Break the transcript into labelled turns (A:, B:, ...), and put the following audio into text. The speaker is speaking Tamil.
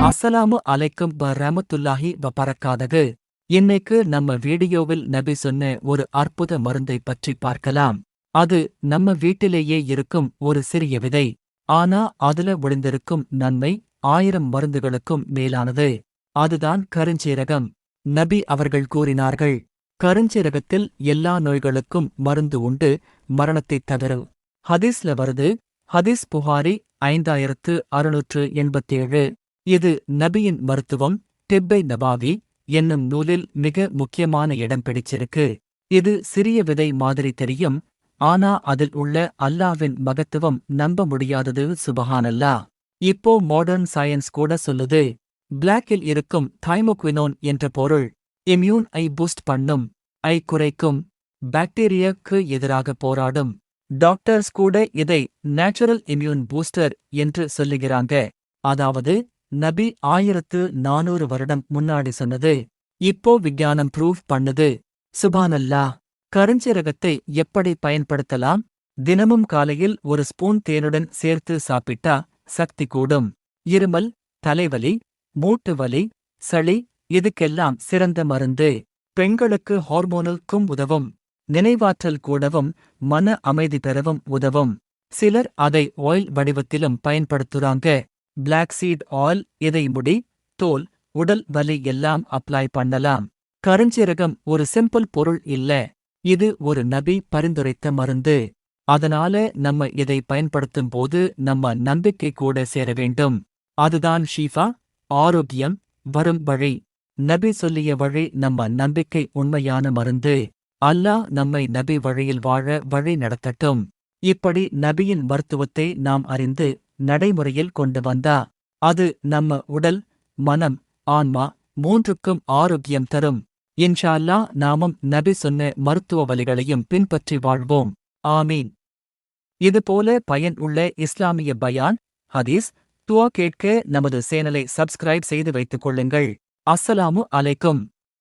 A: அஸ்ஸலாமு அலைக்கும் வ ரஹமத்துல்லாஹி வ பறக்காதகு இன்னைக்கு நம்ம வீடியோவில் நபி சொன்ன ஒரு அற்புத மருந்தை பற்றி பார்க்கலாம். அது நம்ம வீட்டிலேயே இருக்கும் ஒரு சிறிய விதை. ஆனா அதுல ஒளிந்திருக்கும் நன்மை ஆயிரம் மருந்துகளுக்கும் மேலானது. அதுதான் கருஞ்சீரகம். நபி அவர்கள் கூறினார்கள் கருஞ்சீரகத்தில் எல்லா நோய்களுக்கும் மருந்து உண்டு மரணத்தைத் தவிர. ஹதீஸ்ல வருது ஹதீஸ் புகாரி ஐந்தாயிரத்து அறுநூற்று எண்பத்தேழு. இது நபியின் மருத்துவம் டிப்பை நபாவி என்னும் நூலில் மிக முக்கியமான இடம் பிடிச்சிருக்கு. இது சிறிய விதை மாதிரி தெரியும் ஆனா அதில் உள்ள அல்லாவின் மகத்துவம் நம்ப முடியாதது சுபஹானல்லா. இப்போ மாடர்ன் சயின்ஸ் கூட சொல்லுது பிளாக்கில் இருக்கும் தைமோக்வினோன் என்ற பொருள் இம்யூன் ஐ பூஸ்ட் பண்ணும் ஐ குறைக்கும் பாக்டீரியாக்கு எதிராக போராடும். டாக்டர்ஸ் கூட இதை நேச்சுரல் இம்யூன் பூஸ்டர் என்று சொல்லுகிறாங்க. அதாவது நபி ஆயிரத்து நானூறு வருடம் முன்னாடி சொன்னது. இப்போ விஞ்ஞானம் ப்ரூவ் பண்ணுது. சுபானல்லா கருஞ்சீரகத்தை எப்படி பயன்படுத்தலாம்? தினமும் காலையில் ஒரு ஸ்பூன் தேனுடன் சேர்த்து சாப்பிட்டா சக்தி கூடும். இருமல் தலைவலி மூட்டு வலி சளி இதுக்கெல்லாம் சிறந்த மருந்து. பெண்களுக்கு ஹார்மோனலுக்கும் உதவும். நினைவாற்றல் கூடவும் மன அமைதி பெறவும் உதவும். சிலர் அதை ஆயில் வடிவத்திலும் பயன்படுத்துறாங்க. பிளாக் சீட் ஆயில் இதை முடி தோல் உடல் வலி எல்லாம் அப்ளை பண்ணலாம். கருஞ்சீரகம் ஒரு சிம்பிள் பொருள் இல்ல. இது ஒரு நபி பரிந்துரைத்த மருந்து. அதனால நம்ம இதை பயன்படுத்தும் போது நம்ம நம்பிக்கை கூட சேர வேண்டும். அதுதான் ஷீஃபா ஆரோக்கியம் வரும் வழி. நபி சொல்லிய வழி நம்ம நம்பிக்கை உண்மையான மருந்து. அல்லாஹ் நம்மை நபி வழியில் வாழ வழி நடத்தட்டும். இப்படி நபியின் மருத்துவத்தை நாம் அறிந்து நடைமுறையில் கொண்டு வந்தா. அது நம்ம உடல் மனம் ஆன்மா மூன்றுக்கும் ஆரோக்கியம் தரும். இன்ஷா அல்லாஹ் நாமும் நபி சொன்ன மருத்துவ வழிகளையும் பின்பற்றி வாழ்வோம். ஆமீன். இதுபோல பயன் உள்ள இஸ்லாமிய பயான் ஹதீஸ். துவா கேட்க நமது சேனலை சப்ஸ்கிரைப் செய்து வைத்துக் கொள்ளுங்கள். அஸ்ஸலாமு அலைக்கும்.